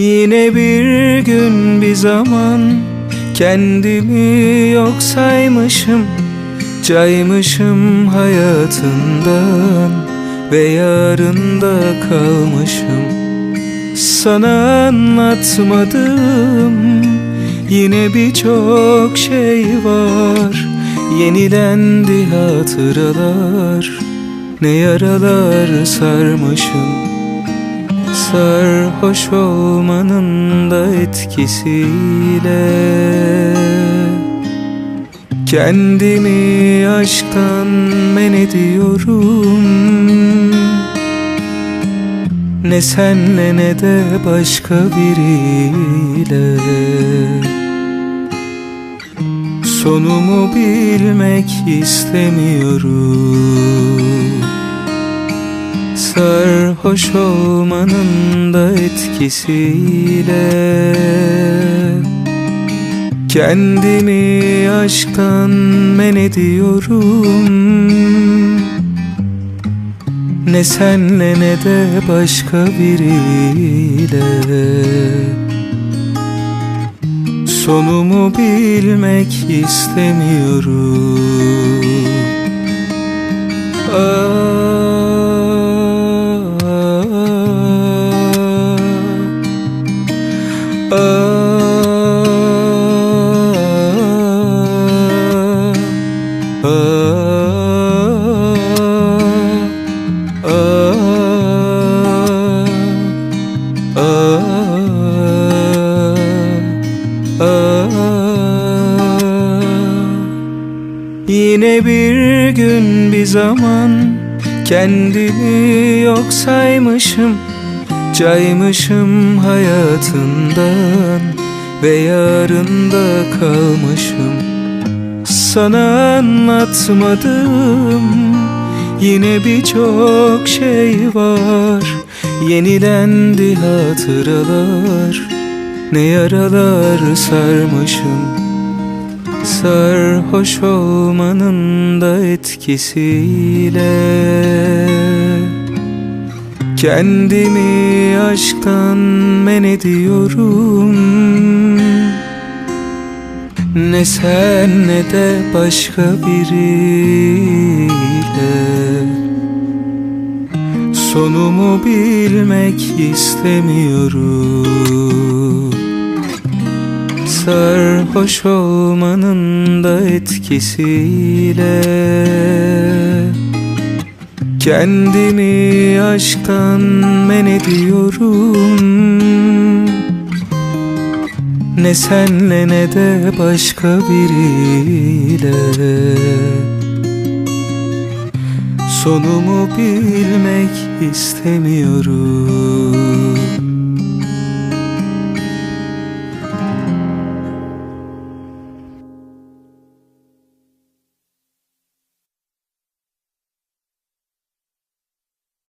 Yine bir gün bir zaman Kendimi yok saymışım Caymışım hayatından Ve yarında kalmışım. Sana anlatmadım Yine birçok şey var. Yenilendi hatıralar Ne yaralar sarmışım Sarhoş olmanın da etkisiyle Kendimi aşktan men ediyorum. Ne senle ne de başka biriyle. Sonumu bilmek istemiyorum Sarhoş olmanın da etkisiyle. Kendimi aşktan men ediyorum. Ne senle ne de başka biriyle. Sonumu bilmek istemiyorum. Yine bir zaman Kendimi yok saymışım Caymışım hayatından Ve yarında kalmışım. Sana anlatmadım Yine birçok şey var. Yenilendi hatıralar Ne yaralar sarmışım Sarhoş olmanın da etkisiyle Kendimi aşktan men ediyorum. Ne sen ne de başka biriyle Sonumu bilmek istemiyorum Sarhoş olmanın da etkisiyle Kendimi aşktan men ediyorum. Ne senle ne de başka biriyle. Sonumu bilmek istemiyorum